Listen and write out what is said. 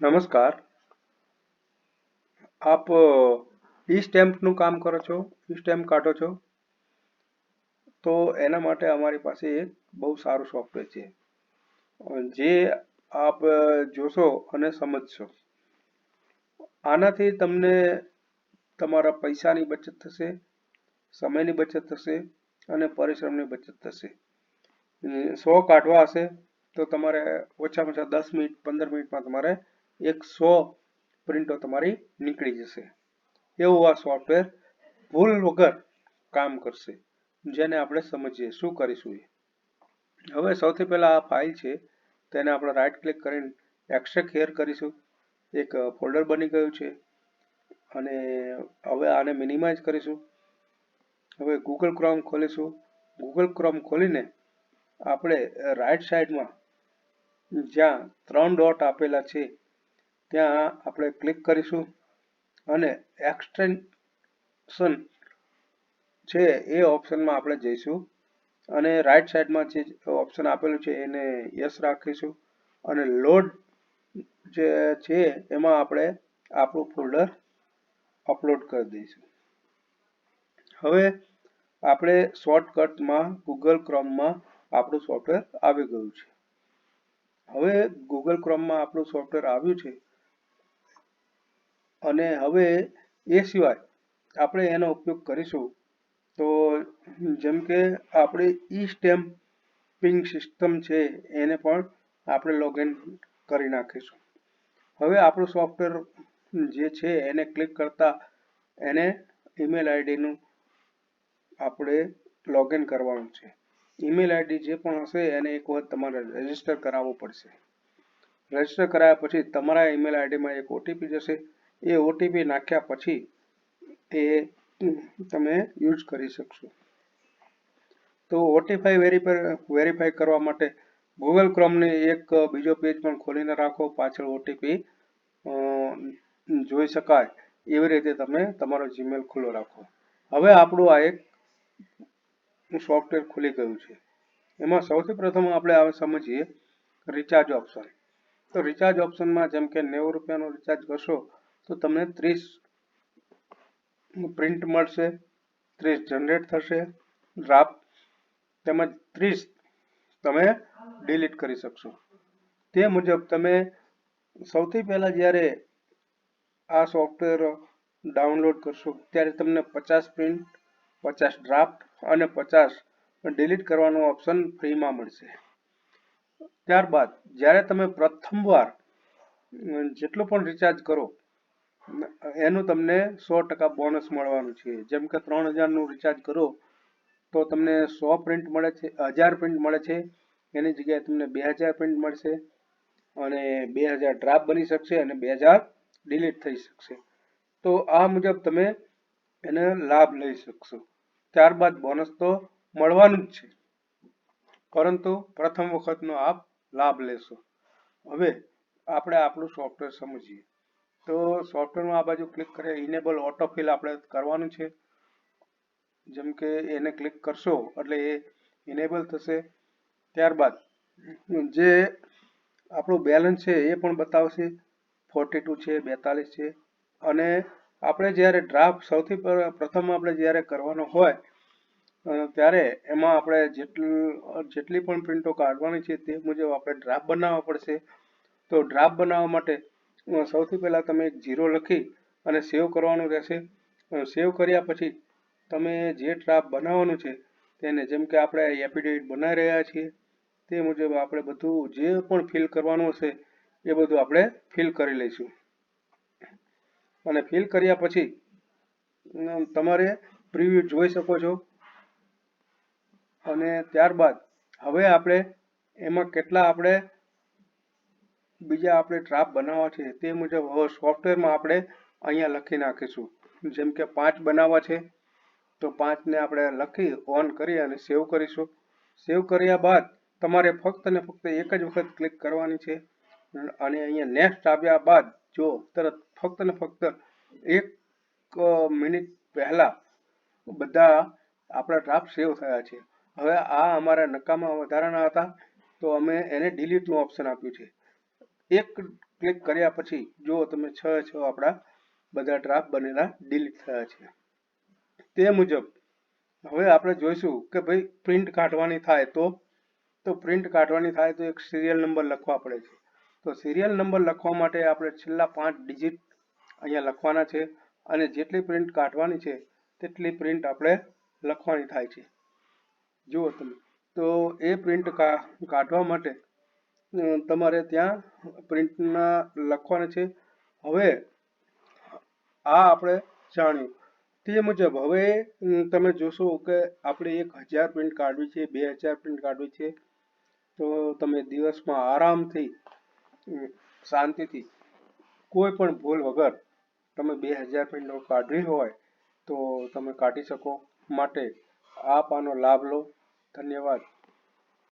નમસ્કાર. આપ ઈ સ્ટેમ્પનું કામ કરો છો? ઈ સ્ટેમ્પ કાઢો છો? તો એના માટે અમારી પાસે એક બહુ સારું સોફ્ટવેર છે. જે આપ જોશો અને સમજશો. આનાથી તમને તમારા પૈસાની બચત થશે, સમયની બચત થશે અને પરિશ્રમની બચત થશે. સો કાઢવા હશે તો તમારે ઓછામાં ઓછા દસ મિનિટ, પંદર મિનિટમાં તમારે એક સો પ્રિન્ટો તમારી નીકળી જશે. એવું આ સોફ્ટવેર ભૂલ વગર કામ કરશે, જેને આપણે સમજીએ, શું કરીશું એ. હવે સૌથી પહેલા આ ફાઇલ છે, તેને આપણે રાઈટ ક્લિક કરીને એક્સટ્રેક્ટ હેર કરીશું. એક ફોલ્ડર બની ગયું છે, અને હવે આને મિનિમાઇઝ કરીશું. હવે ગૂગલ ક્રોમ ખોલીશું. ગૂગલ ક્રોમ ખોલીને આપણે રાઈટ સાઈડમાં જ્યાં ત્રણ ડોટ આપેલા છે ત્યાં આપણે ક્લિક કરીશું અને એક્સટેન્શન છે એ ઓપ્શનમાં આપણે જઈશું અને રાઈટ સાઈડમાં જે ઓપ્શન આપેલું છે એને યસ રાખીશું અને લોડ જે છે એમાં આપણે આપણું ફોલ્ડર અપલોડ કરી દઈશું. હવે આપણે શોર્ટકટમાં ગૂગલ ક્રોમમાં આપણું સોફ્ટવેર આવી ગયું છે. હવે ગૂગલ ક્રોમમાં આપણું સોફ્ટવેર આવ્યું છે અને હવે એ સિવાય આપણે એનો ઉપયોગ કરીશું તો જેમ કે આપણે ઈ સ્ટેમ્પિંગ સિસ્ટમ છે, એને પણ આપણે લોગિન કરી નાખીશું. હવે આપણું સોફ્ટવેર જે છે, એને ક્લિક કરતા એને ઈમેલ આઈડીનું આપણે લોગિન કરવાનું છે. ઈમેલ આઈડી જે પણ હશે, એને એક વખત તમારે રજિસ્ટર કરાવવું પડશે. રજિસ્ટર કરાવ્યા પછી તમારા ઈમેલ આઈડીમાં એક ઓટીપી જશે. એ ઓટીપી નાખ્યા પછી એ તમે યુઝ કરી શકશો. તો ઓટીફાઈ વેરીફાઈ કરવા માટે ગૂગલ ક્રોમને એક બીજો પેજ પણ ખોલીને રાખો, પાછળ ઓટીપી જોઈ શકાય એવી રીતે તમે તમારો જીમેલ ખુલ્લો રાખો. હવે આપણું આ એક સોફ્ટવેર ખુલી ગયું છે. એમાં સૌથી પ્રથમ આપણે હવે સમજીએ રિચાર્જ ઓપ્શન તો રિચાર્જ ઓપ્શનમાં જેમ કે નેવું રૂપિયાનું રિચાર્જ કરશો તો તમને ત્રીસ પ્રિન્ટ મળશે, ત્રીસ જનરેટ થશે ડ્રાફ્ટ તેમજ ત્રીસ તમે ડિલીટ કરી શકશો. તે મુજબ તમે સૌથી પહેલા જ્યારે આ સોફ્ટવેર ડાઉનલોડ કરશો, ત્યારે તમને પચાસ પ્રિન્ટ પચાસ ડ્રાફ્ટ અને પચાસ ડિલીટ કરવાનો ઓપ્શન ફ્રીમાં મળશે. ત્યારબાદ જ્યારે તમે પ્રથમવાર જેટલું પણ રિચાર્જ કરો એનું તમને સો ટકા બોનસ મળવાનું છે. જેમ કે ત્રણ હજારનું રિચાર્જ કરો, તો તમને સો પ્રિન્ટ મળે છે, હજાર પ્રિન્ટ મળે છે. એની જગ્યાએ તમને બે હજાર પ્રિન્ટ મળશે અને બે હજાર ડ્રાફ્ટ બની શકશે અને બે હજાર ડિલીટ થઈ શકશે. તો આ મુજબ તમે એને લાભ લઈ શકશો. ત્યારબાદ બોનસ તો મળવાનું જ છે. પરંતુ પ્રથમ વખતનો આપ લાભ લેશો. હવે આપણે આપણું સોફ્ટવેર સમજીએ. તો સોફ્ટવેરમાં આ બાજુ ક્લિક કરીએ ઇનેબલ ઓટોફિલ આપણે કરવાનું છે. જેમ કે એને ક્લિક કરશો, એટલે એ ઇનેબલ થશે. ત્યારબાદ, જે આપણું બેલેન્સ છે, એ પણ બતાવશે. ફોર્ટી ટુ છે, બેતાલીસ છે. અને આપણે જ્યારે ડ્રાફ્ટ સૌથી પ્રથમ આપણે જ્યારે કરવાનો હોય ત્યારે એમાં આપણે જેટલું, જેટલી પણ પ્રિન્ટો કાઢવાની છે, તે મુજબ આપણે ડ્રાફ્ટ બનાવવા પડશે. તો ડ્રાફ્ટ બનાવવા માટે સૌથી પહેલાં તમે એક જીરો લખી અને સેવ કરવાનું રહેશે. સેવ કર્યા પછી તમે જે ટ્રાફ બનાવવાનું છે તેને જેમ કે આપણે એફિડેવિટ બનાવી રહ્યા છીએ, તે મુજબ આપણે બધું જે પણ ફિલ કરવાનું હશે એ બધું આપણે ફિલ કરી લઈશું. અને ફિલ કર્યા પછી તમારે પ્રિવ્યૂ જોઈ શકો છો. અને ત્યારબાદ હવે આપણે એમાં કેટલા આપણે બીજા આપણે ડ્રાફ્ટ બનાવવા છે તે મુજબ હવે સોફ્ટવેરમાં આપણે અહીંયા લખી નાખીશું. જેમ કે પાંચ બનાવવા છે, તો પાંચને આપણે લખી ઓન કરી અને સેવ કરીશું. સેવ કર્યા બાદ તમારે ફક્ત ને ફક્ત એક જ વખત ક્લિક કરવાની છે. અને અહીંયા નેક્સ્ટ આવ્યા બાદ જો તરત ફક્ત ને ફક્ત એક મિનિટ પહેલા બધા આપણા ડ્રાફ્ટ સેવ થયા છે. હવે આ અમારા નકામા વધારાના હતા, તો અમે એને ડિલીટનું ઓપ્શન આપ્યું છે. એક ક્લિક કર્યા પછી જુઓ તમે છ છ આપણા બધા ડ્રાફ્ટ બનેલા ડિલીટ થયા છે. તે મુજબ હવે આપણે જોઈશું કે ભાઈ પ્રિન્ટ કાઢવાની થાય તો તો પ્રિન્ટ કાઢવાની થાય તો એક સિરિયલ નંબર લખવા પડે છે. તો સિરિયલ નંબર લખવા માટે આપણે છેલ્લા પાંચ ડિજિટ અહીંયા લખવાના છે અને જેટલી પ્રિન્ટ કાઢવાની છે તેટલી પ્રિન્ટ આપણે લખવાની થાય છે. જુઓ તમે, તો એ પ્રિન્ટ કાઢવા માટે તમારે ત્યાં પ્રિન્ટના લખવાના છે. હવે આ આપણે જાણ્યું. તે મુજબ હવે તમે જોશો કે આપણે એક હજાર પ્રિન્ટ કાઢવી છે, બે હજાર પ્રિન્ટ કાઢવી છે. તો તમે દિવસમાં આરામથી શાંતિથી કોઈ પણ ભૂલ વગર તમે બે હજાર પ્રિન્ટો કાઢવી હોય તો તમે કાઢી શકો. માટે આપ આનો લાભ લો. ધન્યવાદ.